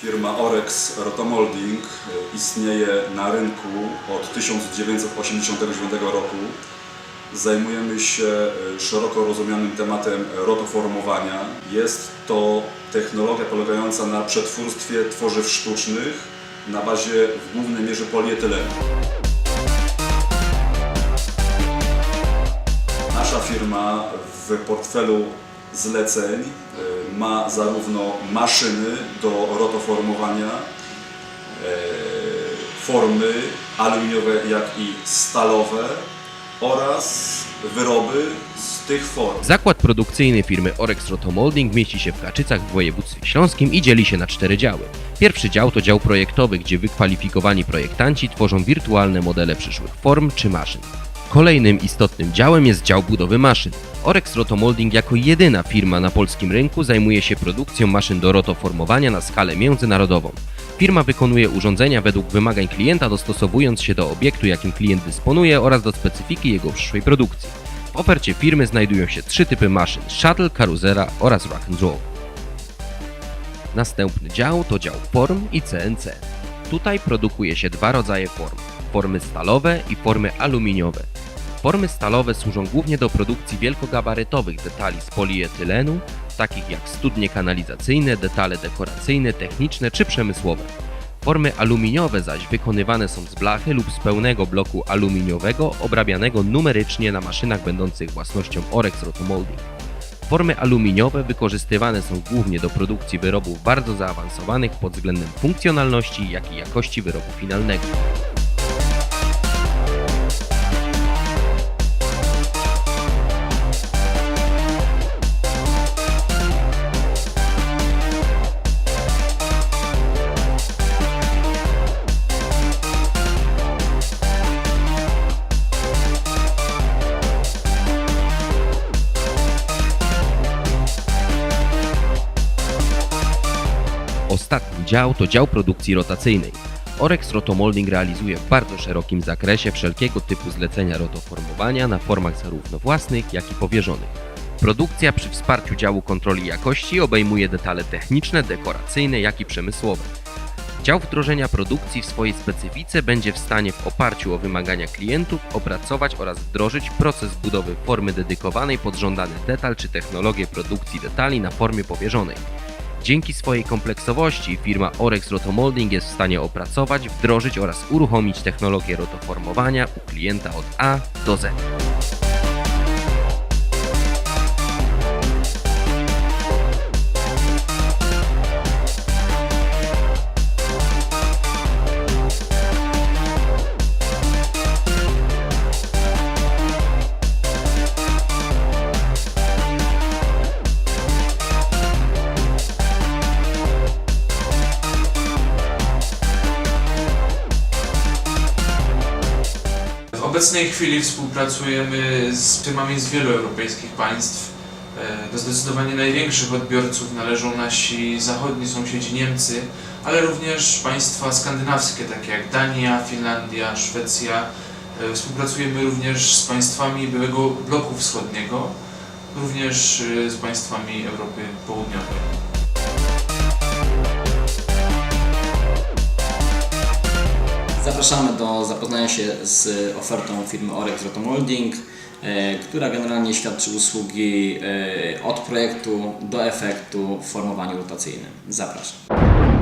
Firma Orex Rotomolding e, istnieje na rynku od 1989 roku. Zajmujemy się e, szeroko rozumianym tematem rotoformowania. Jest to technologia polegająca na przetwórstwie tworzyw sztucznych na bazie w głównej mierze polietylenu. Nasza firma w portfelu zleceń y, ma zarówno maszyny do rotoformowania, y, formy aluminiowe, jak i stalowe oraz wyroby z tych form. Zakład produkcyjny firmy Orex Rotomolding mieści się w Kaczycach w województwie śląskim i dzieli się na cztery działy. Pierwszy dział to dział projektowy, gdzie wykwalifikowani projektanci tworzą wirtualne modele przyszłych form czy maszyn. Kolejnym istotnym działem jest dział budowy maszyn. Orex Rotomolding jako jedyna firma na polskim rynku zajmuje się produkcją maszyn do rotoformowania na skalę międzynarodową. Firma wykonuje urządzenia według wymagań klienta, dostosowując się do obiektu, jakim klient dysponuje oraz do specyfiki jego przyszłej produkcji. W ofercie firmy znajdują się trzy typy maszyn: shuttle, karuzera oraz rock and roll. Następny dział to dział form i CNC. Tutaj produkuje się dwa rodzaje form: formy stalowe i formy aluminiowe. Formy stalowe służą głównie do produkcji wielkogabarytowych detali z polietylenu, takich jak studnie kanalizacyjne, detale dekoracyjne, techniczne czy przemysłowe. Formy aluminiowe zaś wykonywane są z blachy lub z pełnego bloku aluminiowego obrabianego numerycznie na maszynach będących własnością Orex Rotomolding. Formy aluminiowe wykorzystywane są głównie do produkcji wyrobów bardzo zaawansowanych pod względem funkcjonalności, jak i jakości wyrobu finalnego. Ostatni dział to dział produkcji rotacyjnej. Orex Rotomolding realizuje w bardzo szerokim zakresie wszelkiego typu zlecenia rotoformowania na formach zarówno własnych, jak i powierzonych. Produkcja przy wsparciu działu kontroli jakości obejmuje detale techniczne, dekoracyjne, jak i przemysłowe. Dział wdrożenia produkcji w swojej specyfice będzie w stanie w oparciu o wymagania klientów opracować oraz wdrożyć proces budowy formy dedykowanej pod żądany detal czy technologię produkcji detali na formie powierzonej. Dzięki swojej kompleksowości firma Orex Rotomolding jest w stanie opracować, wdrożyć oraz uruchomić technologię rotoformowania u klienta od A do Z. obecnej chwili współpracujemy z firmami z wielu europejskich państw. E, Do zdecydowanie największych odbiorców należą nasi zachodni sąsiedzi Niemcy, ale również państwa skandynawskie, takie jak Dania, Finlandia, Szwecja. E, Współpracujemy również z państwami byłego bloku wschodniego, również e, z państwami Europy Południowej. Zapraszamy do zapoznania się z ofertą firmy Orex Rotomolding, e, która generalnie świadczy usługi e, od projektu do efektu w formowaniu rotacyjnym. Zapraszam.